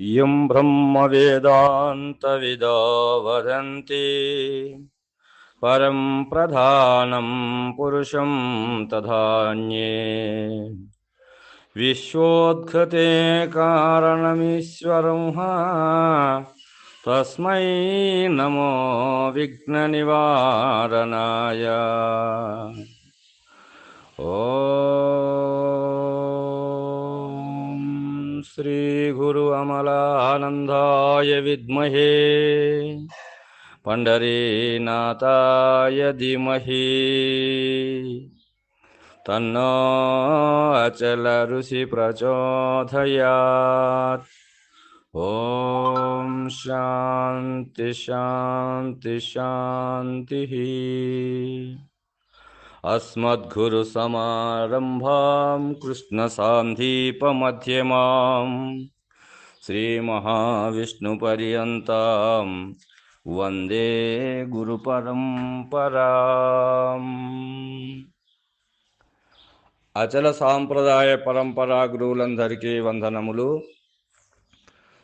यं ब्रह्मवेदान्तविदा वदन्ति परं प्रधानं पुरुषं तथान्ये। विश्वोद्घते कारणमीश्वरं तस्मै नमो विघ्ननिवारणाय। ॐ श्रीगुरु अमलानन्दाय विद्महे। पण्डरीनाथाय धीमहि। तन्नो अचल ऋषि प्रचोदयात् ॐ शान्ति शान्ति शान्तिः। अस्मद्गुरुसमारम्भां कृष्णसान्धीपमध्यमां श्रीमहाविष्णुपर्यन्तां वन्दे గురుపరంపరాం అచల సాంప్రదాయ పరంపరా గురువులందరికీ వందనములు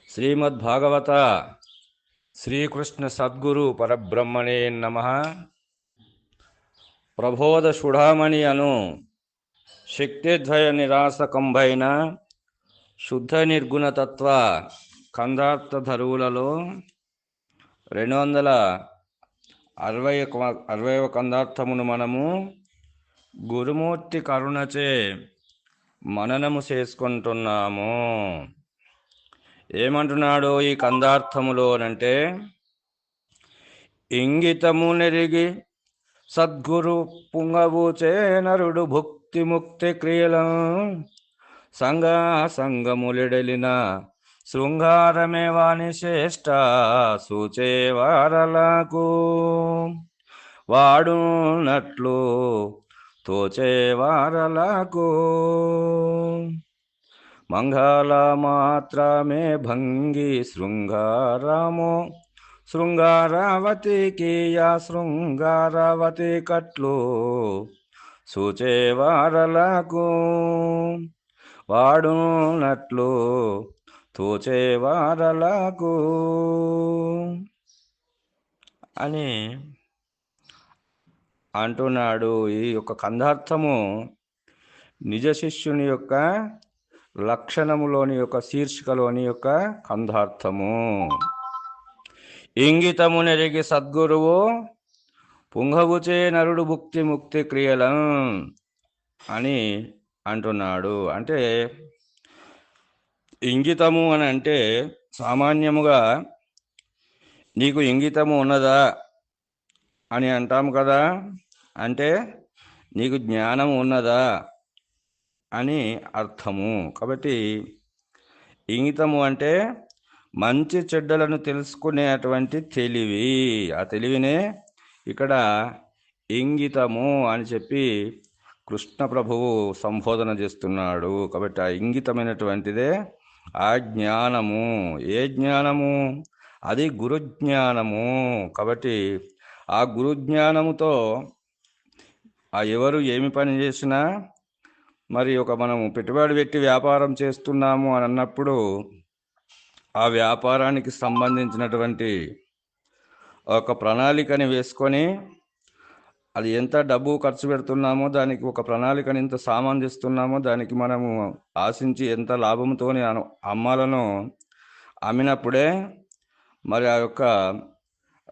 శ్రీమద్ భాగవత శ్రీకృష్ణ సద్గురు పరబ్రహ్మణే నమ ప్రబోధ సుడామణి అను శక్తిద్వయ నిరాశకంభైన శుద్ధ నిర్గుణతత్వ కందార్థధరువులలో రెండు వందల అరవై ఒక- అరవై కందార్థమును మనము గురుమూర్తి కరుణచే మననము చేసుకుంటున్నాము ఏమంటున్నాడు ఈ కందార్థములోనంటే ఇంగితము నెరిగి సద్గురు పుంగబూచే నరుడు భుక్తి ముక్తి క్రియల. సంగ సంగములిడలిన శృంగారమే వాని శ్రేష్ట సూచేవారలకు వాడునట్లు తోచేవారలకు మంగళ మాత్రమే భంగి శృంగారము శృంగారవతి యా శృంగారవతి కట్లు సూచేవారలకు వాడునట్లు తోచేవారలకు అని అంటున్నాడు ఈ యొక్క కందార్థము నిజ శిష్యుని యొక్క లక్షణములోని యొక్క శీర్షికలోని యొక్క కందార్థము. ఇంగితమునెరిగి సద్గురువు పుంగవుచే నరుడు భుక్తి ముక్తి క్రియలం అని అంటున్నాడు. అంటే ఇంగితము అని అంటే సామాన్యముగా నీకు ఇంగితము ఉన్నదా అని అంటాము కదా. అంటే నీకు జ్ఞానం ఉన్నదా అని అర్థము. కాబట్టి ఇంగితము అంటే మంచి చెడ్డలను తెలుసుకునేటువంటి తెలివి. ఆ తెలివినే ఇక్కడ ఇంగితము అని చెప్పి కృష్ణ ప్రభువు సంబోధన చేస్తున్నాడు. కాబట్టి ఆ ఇంగితమైనటువంటిదే ఆ జ్ఞానము. ఏ జ్ఞానము? అది గురుజ్ఞానము. కాబట్టి ఆ గురుజ్ఞానముతో ఆ ఎవరు ఏమి పని చేసినా మరి ఒక మనము పెట్టుబడి పెట్టి వ్యాపారం చేస్తున్నాము అని అన్నప్పుడు ఆ వ్యాపారానికి సంబంధించినటువంటి ఒక ప్రణాళికని వేసుకొని అది ఎంత డబ్బు ఖర్చు పెడుతున్నామో దానికి ఒక ప్రణాళికని ఎంత సామాన్ తెస్తున్నామో దానికి మనము ఆశించి ఎంత లాభంతో అమ్మాలను అమ్మినప్పుడే మరి ఆ యొక్క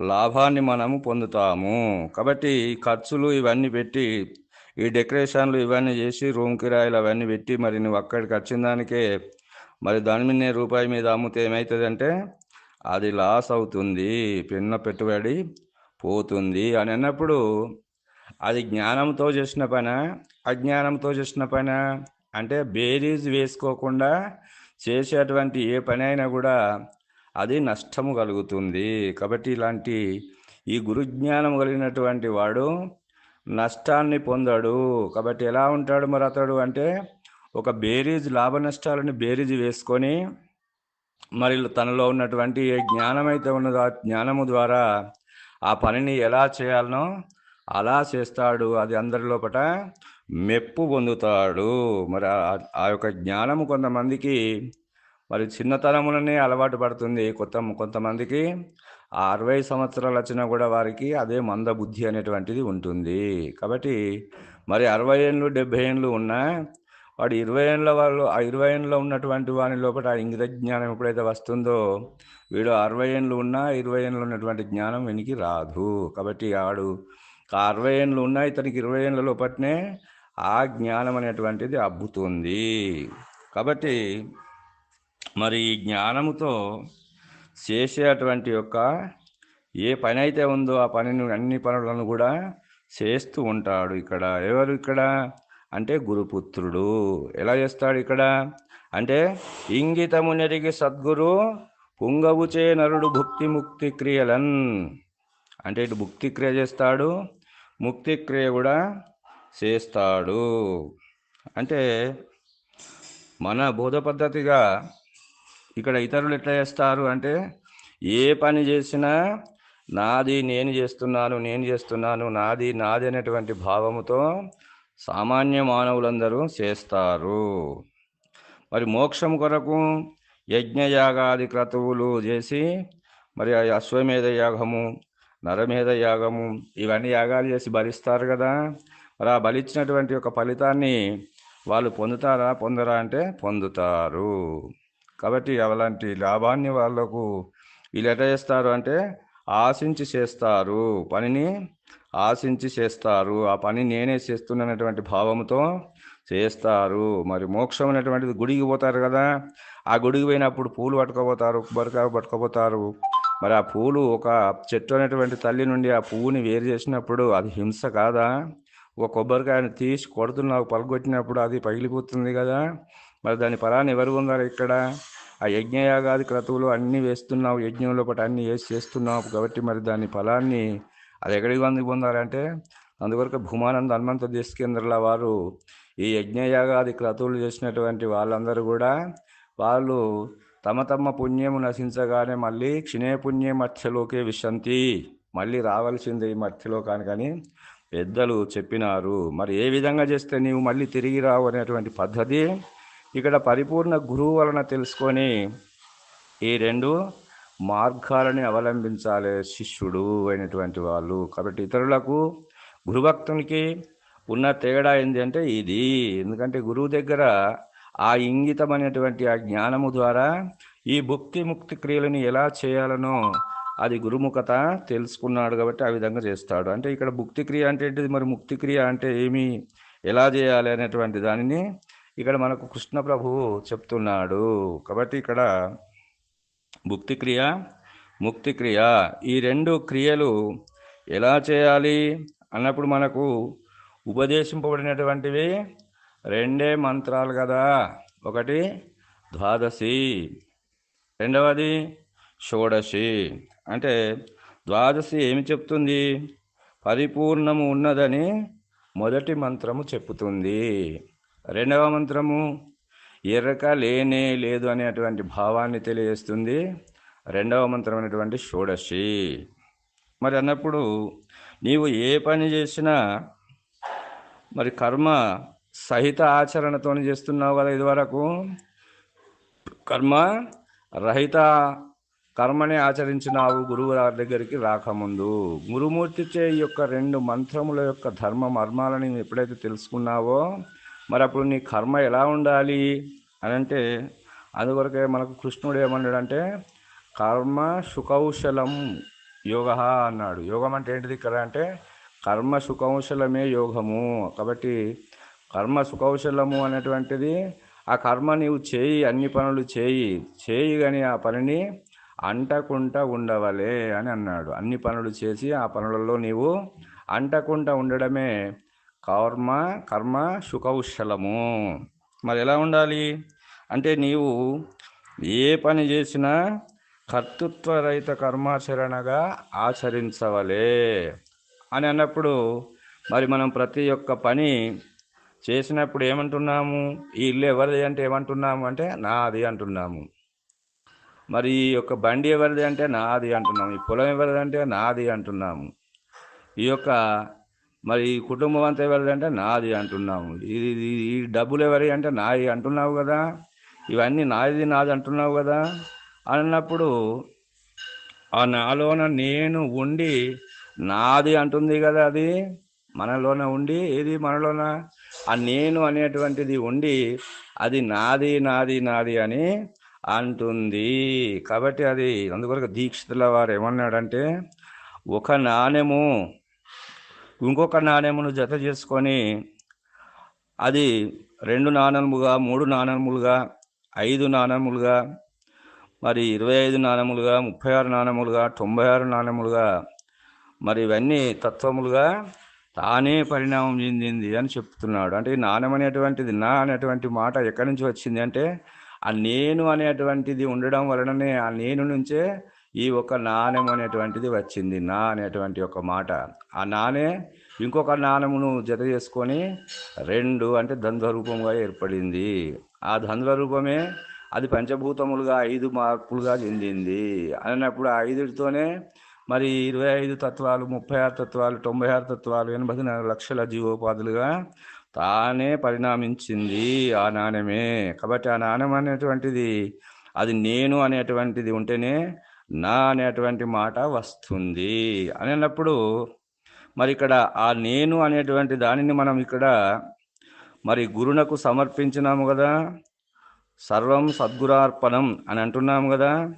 లాభాన్ని మనము పొందుతాము. కాబట్టి ఖర్చులు ఇవన్నీ పెట్టి ఈ డెకరేషన్లు ఇవన్నీ చేసి రూమ్ కిరాయిలు అవన్నీ పెట్టి మరి నువ్వు అక్కడికి వచ్చిన దానికే మరి దాని మీదనే రూపాయి మీద అమ్మితే ఏమవుతుందంటే అది లాస్ అవుతుంది పిన్న పెట్టుబడి పోతుంది అని అన్నప్పుడు అది జ్ఞానంతో చేసిన పైన అజ్ఞానంతో చేసిన పైన? అంటే బేరీజ్ వేసుకోకుండా చేసేటువంటి ఏ పని అయినా కూడా అది నష్టము కలుగుతుంది. కాబట్టి ఇలాంటి ఈ గురుజ్ఞానం కలిగినటువంటి వాడు నష్టాన్ని పొందాడు. కాబట్టి ఎలా ఉంటాడు మరి అతడు అంటే ఒక బేరీజ్ లాభ నష్టాలను బేరీజ్ వేసుకొని మరి తనలో ఉన్నటువంటి ఏ జ్ఞానం అయితే ఉన్నదో ఆ జ్ఞానము ద్వారా ఆ పనిని ఎలా చేయాలనో అలా చేస్తాడు. అది అందరి లోపట మెప్పు పొందుతాడు. మరి ఆ- యొక్క జ్ఞానము కొంతమందికి మరి చిన్నతనములనే అలవాటు పడుతుంది. కొత్త కొంతమందికి ఆ అరవై సంవత్సరాలు వచ్చినా కూడా వారికి అదే మందబుద్ధి అనేటువంటిది ఉంటుంది. కాబట్టి మరి అరవై ఏళ్ళు డెబ్భై ఏళ్ళు ఉన్నా వాడు ఇరవై ఏళ్ళ వాళ్ళు ఆ ఇరవై ఏళ్ళలో ఉన్నటువంటి వాని లోపల ఆ ఇంగిత జ్ఞానం ఎప్పుడైతే వస్తుందో వీడు అరవై ఏళ్ళు ఉన్నా ఇరవై ఏళ్ళు ఉన్నటువంటి జ్ఞానం వీనికి రాదు. కాబట్టి ఆడు ఆ అరవై ఏళ్ళు ఉన్నా ఇతనికి ఇరవై ఏళ్ళ లోపట్నే ఆ జ్ఞానం అనేటువంటిది అబ్బుతుంది. కాబట్టి మరి ఈ జ్ఞానముతో చేసేటువంటి యొక్క ఏ పని అయితే ఉందో ఆ పనిని అన్ని పనులను కూడా చేస్తూ ఉంటాడు ఇక్కడ. ఎవరు ఇక్కడ? అంటే గురుపుత్రుడు. ఎలా చేస్తాడు ఇక్కడ? అంటే ఇంగితము నెరిగి సద్గురు పుంగవుచే నరుడు భుక్తి ముక్తి క్రియలన్. అంటే ఇటు భుక్తి క్రియ చేస్తాడు ముక్తి క్రియ కూడా చేస్తాడు. అంటే మన బోధ పద్ధతిగా ఇక్కడ ఇతరులు ఎట్లా చేస్తారు అంటే ఏ పని చేసినా నాది నేను చేస్తున్నాను నేను చేస్తున్నాను నాది నాది అనేటువంటి భావముతో సామాన్య మానవులందరూ చేస్తారు. మరి మోక్షం కొరకు యజ్ఞయాగాది క్రతువులు చేసి మరి ఆ అశ్వమేధ యాగము నరమేధ యాగము ఇవన్నీ యాగాలు చేసి బలిస్తారు కదా. మరి ఆ బలిచ్చినటువంటి ఒక ఫలితాన్ని వాళ్ళు పొందుతారా పొందరా అంటే పొందుతారు. కాబట్టి అలాంటి లాభాన్ని వాళ్ళకు వీళ్ళు ఎట చేస్తారు అంటే ఆశించి చేస్తారు. పనిని ఆశించి చేస్తారు. ఆ పని నేనే చేస్తున్నటువంటి భావంతో చేస్తారు. మరి మోక్షం అనేటువంటిది గుడికి పోతారు కదా. ఆ గుడికి పోయినప్పుడు పూలు పట్టుకోపోతారు కొబ్బరికాయ పట్టుకోపోతారు. మరి ఆ పూలు ఒక చెట్టు అనేటువంటి తల్లి నుండి ఆ పువ్వుని వేరు చేసినప్పుడు అది హింస కాదా? ఒక కొబ్బరికాయను తీసి కొడుతున్నావు పలగొట్టినప్పుడు అది పగిలిపోతుంది కదా. మరి దాని ఫలాన్ని ఎవరు ఉన్నారు ఇక్కడ? ఆ యజ్ఞయాగాది క్రతువులు అన్నీ వేస్తున్నావు యజ్ఞంలో పాటు అన్నీ వేసి చేస్తున్నావు కాబట్టి మరి దాని ఫలాన్ని అది ఎక్కడికి పొంది పొందాలంటే అందువరకు భూమానంద హనుమంత దేశకేంద్రుల వారు ఈ యజ్ఞయాగాది క్రతువులు చేసినటువంటి వాళ్ళందరూ కూడా వాళ్ళు తమ తమ పుణ్యము నశించగానే మళ్ళీ క్షిణే పుణ్యం మత్స్యలోకే విశంతి మళ్ళీ రావాల్సిందే ఈ మత్స్యలోకానికని పెద్దలు చెప్పినారు. మరి ఏ విధంగా చేస్తే నీవు మళ్ళీ తిరిగి రావు అనేటువంటి పద్ధతి ఇక్కడ పరిపూర్ణ గురువు వలన తెలుసుకొని ఈ రెండు మార్గాలని అవలంబించాలి శిష్యుడు అయినటువంటి వాళ్ళు. కాబట్టి ఇతరులకు గురుభక్తునికి ఉన్న తేడా ఏంటి అంటే ఇది. ఎందుకంటే గురువు దగ్గర ఆ ఇంగితం అనేటువంటి ఆ జ్ఞానము ద్వారా ఈ భుక్తి ముక్తి క్రియలను ఎలా చేయాలనో అది గురుముఖత తెలుసుకున్నాడు కాబట్టి ఆ విధంగా చేస్తాడు. అంటే ఇక్కడ భుక్తి క్రియ అంటే ఏంటిది? మరి ముక్తి క్రియ అంటే ఏమి? ఎలా చేయాలి అనేటువంటి దానిని ఇక్కడ మనకు కృష్ణ ప్రభువు చెప్తున్నాడు. కాబట్టి ఇక్కడ భుక్తిక్రియ క్రియ ముక్తి క్రియ. ఈ రెండు క్రియలు ఎలా చేయాలి అన్నప్పుడు మనకు ఉపదేశింపబడినటువంటివి రెండే మంత్రాలు కదా. ఒకటి ద్వాదశి. రెండవది షోడశి. అంటే ద్వాదశి ఏమి చెప్తుంది? పరిపూర్ణము ఉన్నదని మొదటి మంత్రము చెప్పుతుంది. రెండవ మంత్రము ఎర్రక లేనే లేదు అనేటువంటి భావాన్ని తెలియజేస్తుంది రెండవ మంత్రం అనేటువంటి షోడశి. మరి అన్నప్పుడు నీవు ఏ పని చేసినా మరి కర్మ సహిత ఆచరణతో చేస్తున్నావు కదా ఇదివరకు. కర్మ రహిత కర్మనే ఆచరించినావు గురువు దగ్గరికి రాకముందు. గురుమూర్తి చే యొక్క రెండు మంత్రముల యొక్క ధర్మ మర్మాలని ఎప్పుడైతే తెలుసుకున్నావో మరి అప్పుడు నీ కర్మ ఎలా ఉండాలి అని అంటే అందువరకే మనకు కృష్ణుడు ఏమన్నాడంటే కర్మ సుకౌశలం యోగ అన్నాడు. యోగం అంటే ఏంటిది ఇక్కడ అంటే కర్మ సుకౌశలమే యోగము. కాబట్టి కర్మ సుకౌశలము అనేటువంటిది ఆ కర్మ నీవు చేయి అన్ని పనులు చేయి. చేయి కానీ ఆ పనిని అంటకుండా ఉండవలే అని అన్నాడు. అన్ని పనులు చేసి ఆ పనులలో నీవు అంటకుండా ఉండడమే కర్మ కర్మ సుకౌశలము మరి ఎలా ఉండాలి? అంటే నీవు ఏ పని చేసినా కర్తృత్వరహిత కర్మాచరణగా ఆచరించవలే అని అన్నప్పుడు మరి మనం ప్రతి ఒక్క పని చేసినప్పుడు ఏమంటున్నాము? ఈ ఇల్లు ఎవరిది అంటే ఏమంటున్నాము? అంటే నాది అంటున్నాము. మరి ఈ యొక్క బండి ఎవరిది అంటే నాది అంటున్నాము. ఈ పొలం ఎవరిది అంటే నాది అంటున్నాము. ఈ యొక్క మరి ఈ కుటుంబం అంతా ఎవరిదంటే నాది అంటున్నాము. ఇది ఈ డబ్బులు ఎవరి అంటే నాది అంటున్నావు కదా. ఇవన్నీ నాది నాది అంటున్నావు కదా. అన్నప్పుడు ఆ నాలోన నేను ఉండి నాది అంటుంది కదా అది. మనలోన ఉండి ఏది మనలోన? ఆ నేను అనేటువంటిది ఉండి అది నాది నాది నాది అని అంటుంది. కాబట్టి అది అందువరకు దీక్షితుల వారు ఏమన్నాడంటే ఒక నాణెము ఇంకొక నాణ్యమును జత చేసుకొని అది రెండు నాణములుగా మూడు నాణములుగా ఐదు నాణములుగా మరి ఇరవై ఐదు నాణములుగా ముప్పై ఆరు నాణములుగా తొంభై ఆరు నాణములుగా మరి ఇవన్నీ తత్వములుగా తానే పరిణామం చెందింది అని చెప్తున్నాడు. అంటే ఈ నాణం అనేటువంటిది నా అనేటువంటి మాట ఎక్కడి నుంచి వచ్చింది అంటే ఆ నేను అనేటువంటిది ఉండడం వలననే ఆ నేను నుంచే ఈ ఒక నాణ్యం అనేటువంటిది వచ్చింది. నా అనేటువంటి ఒక మాట. ఆ నానే ఇంకొక నాణమును జత చేసుకొని రెండు అంటే ద్వంద్వరూపంగా ఏర్పడింది. ఆ ద్వంద్వరూపమే అది పంచభూతములుగా ఐదు మార్పులుగా చెందింది. అన్నప్పుడు ఆ ఐదుతోనే మరి ఇరవై ఐదు తత్వాలు ముప్పై ఆరు తత్వాలు తొంభై ఆరు తత్వాలు ఎనభై నాలుగు లక్షల జీవోపాధులుగా తానే పరిణామించింది ఆ నాణ్యమే కాబట్టి ఆ నాణ్యం అనేటువంటిది అది నేను అనేటువంటిది ఉంటేనే నా అనేటువంటి మాట వస్తుంది. అన్నప్పుడు మరి ఇక్కడ ఆ నేను అనేటువంటి దానిని మనం ఇక్కడ మరి గురునకు సమర్పించినాము కదా. సర్వం సద్గురార్పణం అని అంటున్నాము కదా.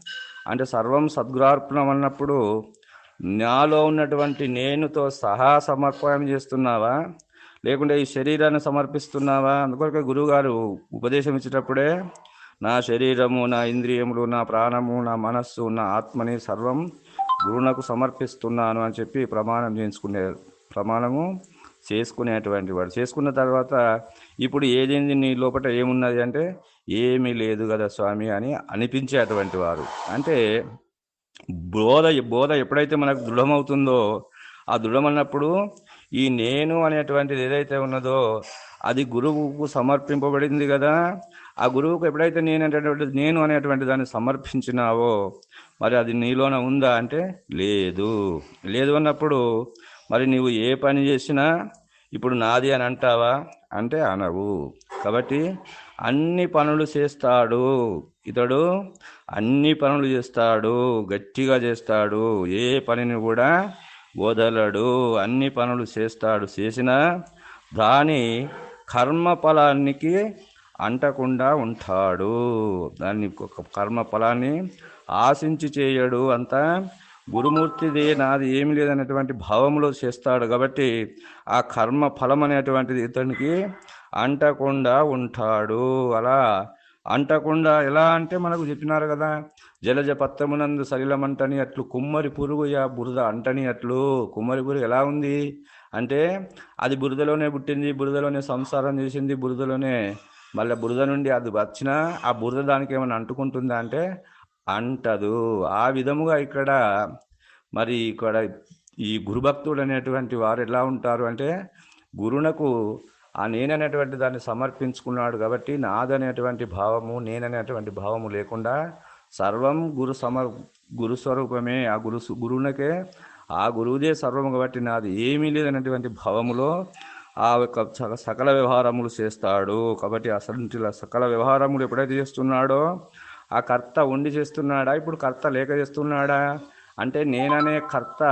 అంటే సర్వం సద్గురార్పణం అన్నప్పుడు నాలో ఉన్నటువంటి నేనుతో సహా సమర్పణం చేస్తున్నావా? లేకుంటే ఈ శరీరాన్ని సమర్పిస్తున్నావా? అందుకొరకే గురువుగారు ఉపదేశం ఇచ్చేటప్పుడే నా శరీరము నా ఇంద్రియములు నా ప్రాణము నా మనస్సు నా ఆత్మని సర్వం గురువునకు సమర్పిస్తున్నాను అని చెప్పి ప్రమాణం చేయించుకునే ప్రమాణము చేసుకునేటువంటి వాడు. చేసుకున్న తర్వాత ఇప్పుడు ఏదేంది? నీ లోపల ఏమున్నది అంటే ఏమీ లేదు కదా స్వామి అని అనిపించేటువంటి వారు అంటే బోధ బోధ ఎప్పుడైతే మనకు దృఢమవుతుందో ఆ దృఢమన్నప్పుడు ఈ నేను అనేటువంటిది ఏదైతే ఉన్నదో అది గురువుకు సమర్పింపబడింది కదా. ఆ గురువుకు ఎప్పుడైతే నేను అనేటువంటి నేను అనేటువంటి దాన్ని సమర్పించినావో మరి అది నీలోన ఉందా అంటే లేదు. లేదు అన్నప్పుడు మరి నీవు ఏ పని చేసినా ఇప్పుడు నాది అని అంటావా? అంటే అనవు. కాబట్టి అన్ని పనులు చేస్తాడు. ఇతడు అన్ని పనులు చేస్తాడు గట్టిగా చేస్తాడు. ఏ పనిని కూడా వదలడు అన్ని పనులు చేస్తాడు. చేసిన దాని కర్మ ఫలానికి అంటకుండా ఉంటాడు. దాన్ని ఒక కర్మ ఫలాన్ని ఆశించి చేయడు అంతా. గురుమూర్తిది నాది ఏమి లేదనేటువంటి భావంలో చేస్తాడు కాబట్టి ఆ కర్మ ఫలం అనేటువంటిది ఇతనికి అంటకుండా ఉంటాడు. అలా అంటకుండా ఎలా అంటే మనకు చెప్పినారు కదా జలజ పత్రమునందు సలిలమంటని అట్లు కుమ్మరి పురుగు యా బురద అంటని అట్లు కుమ్మరి పురుగు ఎలా ఉంది? అంటే అది బురదలోనే పుట్టింది బురదలోనే సంసారం చేసింది బురదలోనే మళ్ళీ బురద నుండి అది వచ్చినా ఆ బురద దానికి ఏమైనా అంటుకుంటుందా అంటే అంటదు. ఆ విధముగా ఇక్కడ మరి ఇక్కడ ఈ గురుభక్తుడు అనేటువంటి వారు ఎలా ఉంటారు అంటే గురునకు ఆ నేననేటువంటి దాన్ని సమర్పించుకున్నాడు కాబట్టి నాదనేటువంటి భావము నేననేటువంటి భావము లేకుండా సర్వం గురు సమర్ గురు స్వరూపమే. ఆ గురు గురువునకే ఆ గురువుదే సర్వం కాబట్టి నాది ఏమీ లేదనేటువంటి భావములో ఆ యొక్క సకల వ్యవహారములు చేస్తాడు. కాబట్టి అసలు సకల వ్యవహారములు ఎప్పుడైతే చేస్తున్నాడో ఆ కర్త ఉండి చేస్తున్నాడా? ఇప్పుడు కర్త లేక చేస్తున్నాడా? అంటే నేననే కర్త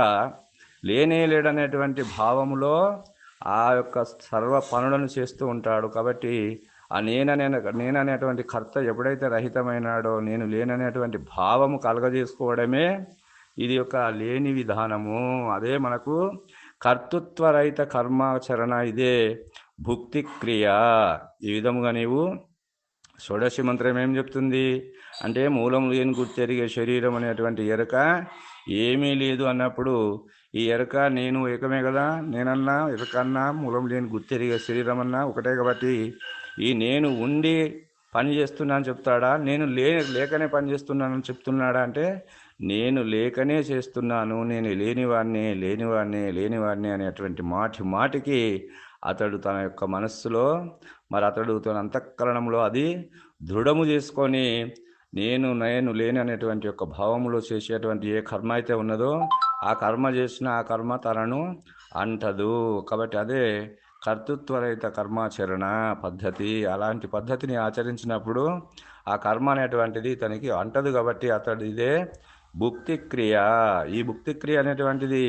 లేనే లేడనేటువంటి భావములో ఆ యొక్క సర్వ పనులను చేస్తూ ఉంటాడు. కాబట్టి ఆ నేననే నేననేటువంటి కర్త ఎప్పుడైతే రహితమైనాడో నేను లేననేటువంటి భావము కలగజేసుకోవడమే ఇది ఒక లేని విధానము. అదే మనకు కర్తృత్వ రహిత కర్మాచరణ ఇదే. భుక్తి క్రియ. ఈ విధముగా నీవు షోడశి మంత్రం ఏం చెప్తుంది? అంటే మూలం లేని గుర్తెరిగే శరీరం అనేటువంటి ఎరక ఏమీ లేదు అన్నప్పుడు ఈ ఎరక నేను ఏకమే కదా? నేనన్నా ఎరకన్నా మూలం లేని గుర్తెరిగే శరీరం అన్నా ఒకటే కాబట్టి ఈ నేను ఉండి పని చేస్తున్నాను చెప్తాడా? నేను లే లేకనే పని చేస్తున్నానని చెప్తున్నాడా అంటే నేను లేకనే చేస్తున్నాను నేను లేనివాడిని లేనివాడిని లేనివాడిని అనేటువంటి మాటి మాటికి అతడు తన యొక్క మనస్సులో మరి అతడు తన అంతఃకరణంలో అది దృఢము చేసుకొని నేను నేను లేని అనేటువంటి యొక్క భావములో చేసేటువంటి ఏ కర్మ అయితే ఉన్నదో ఆ కర్మ చేసిన ఆ కర్మ తనను అంటదు. కాబట్టి అదే కర్తృత్వరహిత కర్మాచరణ పద్ధతి. అలాంటి పద్ధతిని ఆచరించినప్పుడు ఆ కర్మ అనేటువంటిది తనకి అంటదు కాబట్టి అతడు ఇదే భుక్తి క్రియ ఈ భుక్తిక్రియ అనేటువంటిది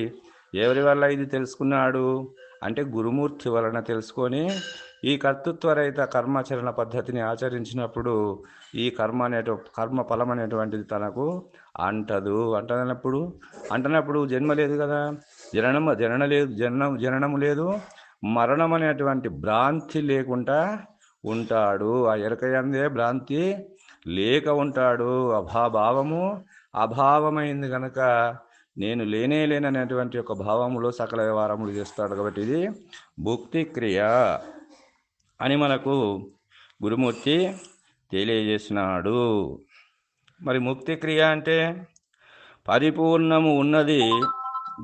ఎవరి వల్ల ఇది తెలుసుకున్నాడు? అంటే గురుమూర్తి వలన తెలుసుకొని ఈ కర్తృత్వరహిత కర్మాచరణ పద్ధతిని ఆచరించినప్పుడు ఈ కర్మ అనేటు కర్మ ఫలం అనేటువంటిది తనకు అంటదు. అంటనప్పుడు అంటనప్పుడు జన్మ లేదు కదా? జననం జనన లేదు జననం జననము లేదు. మరణం అనేటువంటి భ్రాంతి లేకుండా ఉంటాడు. ఆ ఎరకయందే భ్రాంతి లేక ఉంటాడు. అభాభావము అభావమైంది కనుక నేను లేనే లేననేటువంటి ఒక భావములో సకల వ్యవహారములు చేస్తాడు కాబట్టి ఇది భుక్తి క్రియ అని మనకు గురుమూర్తి తెలియజేసినాడు. మరి ముక్తి క్రియ అంటే పరిపూర్ణము ఉన్నది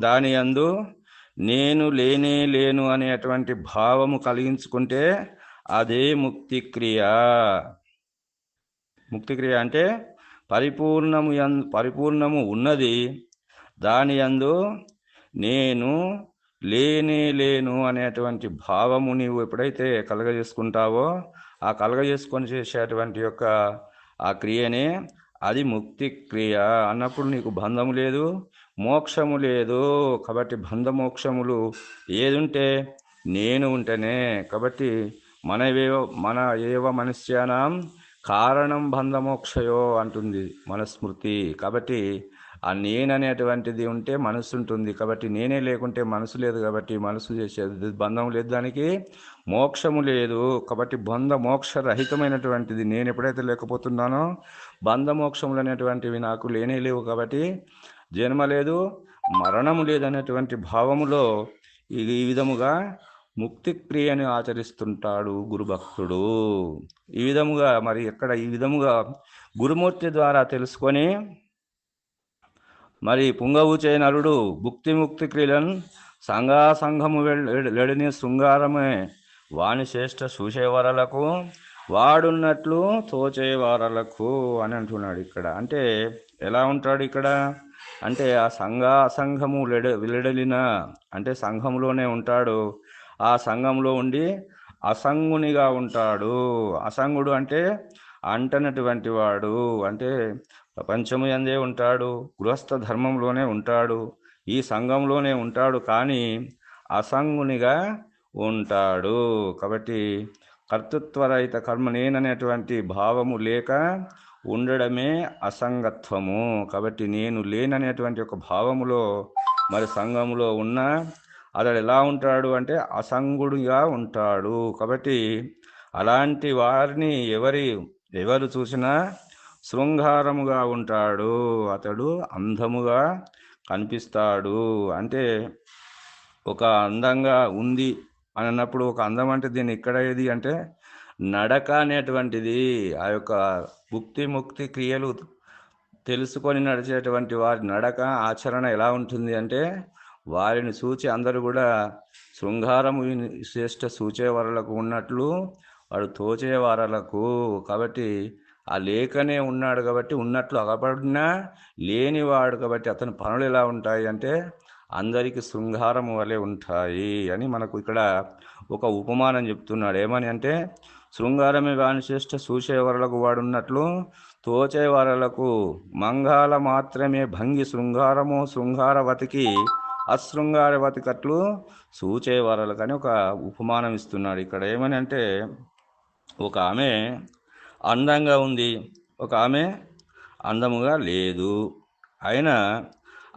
దాని అందు నేను లేనే లేను అనేటువంటి భావము కలిగించుకుంటే అదే ముక్తి క్రియ. అంటే పరిపూర్ణము ఎన్ పరిపూర్ణము ఉన్నది. దాని యందు నేను లేనే లేను అనేటువంటి భావము నీవు ఎప్పుడైతే కలగజేసుకుంటావో ఆ కలగజేసుకొని చేసేటువంటి యొక్క ఆ క్రియనే అది ముక్తి క్రియ అన్నప్పుడు నీకు బంధము లేదు. మోక్షము లేదు. కాబట్టి బంధమోక్షములు ఏదుంటే నేను ఉంటేనే. కాబట్టి మనవేవ మన ఏవ మనుష్యానం కారణం బంధమోక్షయో అంటుంది మనస్మృతి. కాబట్టి ఆ నేననేటువంటిది ఉంటే మనసు ఉంటుంది కాబట్టి నేనే లేకుంటే మనసు లేదు కాబట్టి మనసు చేసేది బంధం లేదు దానికి. మోక్షము లేదు. కాబట్టి బంధ మోక్ష రహితమైనటువంటిది నేను ఎప్పుడైతే లేకపోతున్నానో బంధ మోక్షములు అనేటువంటివి నాకు లేనే లేవు కాబట్టి జన్మ లేదు మరణము లేదనేటువంటి భావములో ఈ విధముగా ముక్తి క్రియను ఆచరిస్తుంటాడు గురుభక్తుడు. ఈ విధముగా మరి ఎక్కడ ఈ విధముగా గురుమూర్తి ద్వారా తెలుసుకొని మరి పుంగవుచే నరుడు భుక్తి ముక్తి క్రియలను సంఘా సంఘము లెడిని శృంగారమే వాణి శ్రేష్ఠ చూసేవారలకు వాడున్నట్లు తోచేవారలకు అని అంటున్నాడు ఇక్కడ. అంటే ఎలా ఉంటాడు ఇక్కడ? అంటే ఆ సంఘ అసంఘము లెడ విలడలిన అంటే సంఘంలోనే ఉంటాడు. ఆ సంఘంలో ఉండి అసంగునిగా ఉంటాడు. అసంగుడు అంటే అంటనటువంటి వాడు. అంటే ప్రపంచము ఎందే ఉంటాడు. గృహస్థ ధర్మంలోనే ఉంటాడు. ఈ సంఘంలోనే ఉంటాడు కానీ అసంగునిగా ఉంటాడు. కాబట్టి కర్తృత్వరహిత కర్మ నేననేటువంటి భావము లేక ఉండడమే అసంగత్వము. కాబట్టి నేను లేననేటువంటి ఒక భావములో మరి సంఘములో ఉన్న అతడు ఎలా ఉంటాడు అంటే అసంగుడిగా ఉంటాడు. కాబట్టి అలాంటి వారిని ఎవరి ఎవరు చూసినా శృంగారముగా ఉంటాడు. అతడు అందముగా కనిపిస్తాడు. అంటే ఒక అందంగా ఉంది. అని అన్నప్పుడు ఒక అందం అంటే దీన్ని ఇక్కడ ఏది అంటే నడక అనేటువంటిది ఆ యొక్క భుక్తి ముక్తి క్రియలు తెలుసుకొని నడిచేటువంటి వారి నడక ఆచరణ ఎలా ఉంటుంది అంటే వారిని సూచి అందరూ కూడా శృంగారము శ్రేష్ఠ సూచేవారలకు ఉన్నట్లు వాడు తోచేవారలకు. కాబట్టి ఆ లేఖనే ఉన్నాడు కాబట్టి ఉన్నట్లు అగపడినా లేనివాడు కాబట్టి అతని పనులు ఎలా ఉంటాయి అంటే అందరికీ శృంగారం వలె ఉంటాయి అని మనకు ఇక్కడ ఒక ఉపమానం చెప్తున్నాడు. ఏమని అంటే శృంగారమే వాని శ్రేష్ఠ చూసేవారలకు వాడున్నట్లు తోచేవరలకు మంగాల మాత్రమే భంగి శృంగారము శృంగారవతికి అశృంగారవతికట్లు సూచేవరలకు అని ఒక ఉపమానం ఇస్తున్నాడు. ఇక్కడ ఏమని అంటే ఒక ఆమె అందంగా ఉంది. ఒక ఆమె అందముగా లేదు. అయినా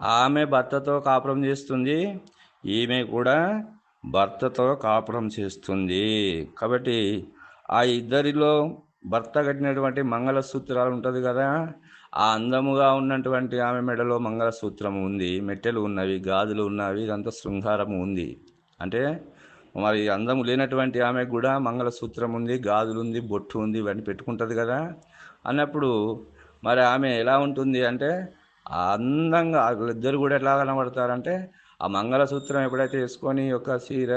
ఆమె భర్తతో కాపురం చేస్తుంది. ఈమె కూడా భర్తతో కాపురం చేస్తుంది. కాబట్టి ఆ ఇద్దరిలో భర్త కట్టినటువంటి మంగళసూత్రాలు ఉంటుంది కదా ఆ అందముగా ఉన్నటువంటి ఆమె మెడలో మంగళసూత్రం ఉంది మెట్టెలు ఉన్నవి గాజులు ఉన్నవి ఇదంతా శృంగారము ఉంది. అంటే మరి అందము లేనటువంటి ఆమెకు కూడా మంగళసూత్రం ఉంది గాజులు ఉంది బొట్టు ఉంది ఇవన్నీ పెట్టుకుంటుంది కదా. అన్నప్పుడు మరి ఆమె ఎలా ఉంటుంది అంటే అందంగా వాళ్ళిద్దరు కూడా ఎట్లా కనబడతారంటే ఆ మంగళసూత్రం ఎప్పుడైతే వేసుకొని ఒక చీర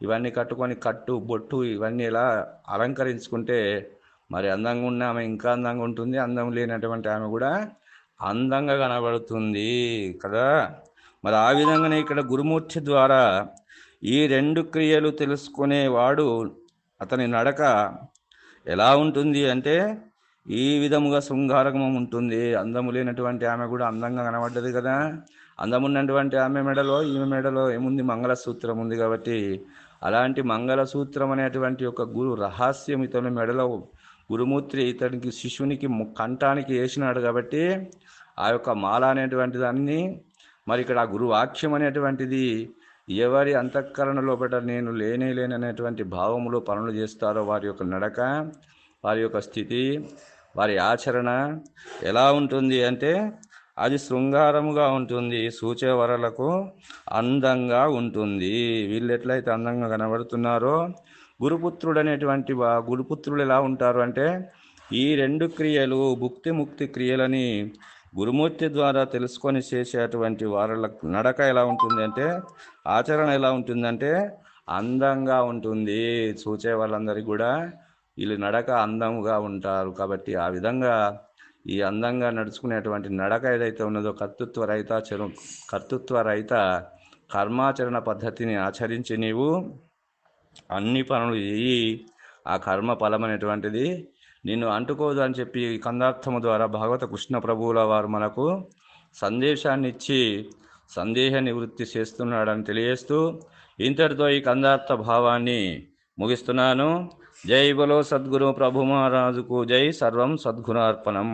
ఇవన్నీ కట్టుకొని కట్టు బొట్టు ఇవన్నీ ఎలా అలంకరించుకుంటే మరి అందంగా ఉన్న ఆమె ఇంకా అందంగా ఉంటుంది అందం లేనటువంటి ఆమె కూడా అందంగా కనబడుతుంది కదా. మరి ఆ విధంగానే ఇక్కడ గురుమూర్తి ద్వారా ఈ రెండు క్రియలు తెలుసుకునేవాడు అతని నడక ఎలా ఉంటుంది అంటే ఈ విధముగా శృంగారకం ఉంటుంది. అందము లేనటువంటి ఆమె కూడా అందంగా కనబడ్డది కదా. అందమున్నటువంటి ఆమె మెడలో ఈమె మెడలో ఏముంది? మంగళసూత్రం ఉంది కాబట్టి అలాంటి మంగళసూత్రం అనేటువంటి ఒక గురు రహస్యం ఇతని మెడలో గురుమూర్తి ఇతనికి శిశువునికి కంఠానికి వేసినాడు కాబట్టి ఆ యొక్క మాల అనేటువంటి దాన్ని మరి ఇక్కడ ఆ గురువాక్యం అనేటువంటిది ఎవరి అంతఃకరణ లోపల నేను లేనే లేననేటువంటి భావములో పనులు చేస్తారో వారి యొక్క నడక వారి యొక్క స్థితి వారి ఆచరణ ఎలా ఉంటుంది అంటే అది శృంగారముగా ఉంటుంది సూచే వరలకు అందంగా ఉంటుంది. వీళ్ళు ఎట్లయితే అందంగా కనబడుతున్నారో గురుపుత్రుడు అనేటువంటి వా- గురుపుత్రులు ఎలా ఉంటారు అంటే ఈ రెండు క్రియలు భుక్తి ముక్తి క్రియలని గురుమూర్తి ద్వారా తెలుసుకొని చేసేటువంటి వారల నడక ఎలా ఉంటుంది అంటే ఆచరణ ఎలా ఉంటుందంటే అందంగా ఉంటుంది. చూసే వాళ్ళందరికీ కూడా వీళ్ళు నడక అందముగా ఉంటారు కాబట్టి ఆ విధంగా ఈ అందంగా నడుచుకునేటువంటి నడక ఏదైతే ఉన్నదో కర్తృత్వ రహిత చరు కర్తృత్వ రహిత కర్మాచరణ పద్ధతిని ఆచరించి నీవు అన్ని పనులు చేయి. ఆ కర్మ ఫలం అనేటువంటిది నిన్ను అంటుకోదు అని చెప్పి కందార్థము ద్వారా భాగవత కృష్ణ ప్రభువుల వారు మనకు సందేశాన్ని ఇచ్చి సందేహ నివృత్తి చేస్తున్నాడని తెలియజేస్తూ ఇంతటితో ఈ కందార్థ భావాన్ని ముగిస్తున్నాను. జై బలో సద్గురు ప్రభు మహారాజుకు జై. సర్వం సద్గుణార్పణం.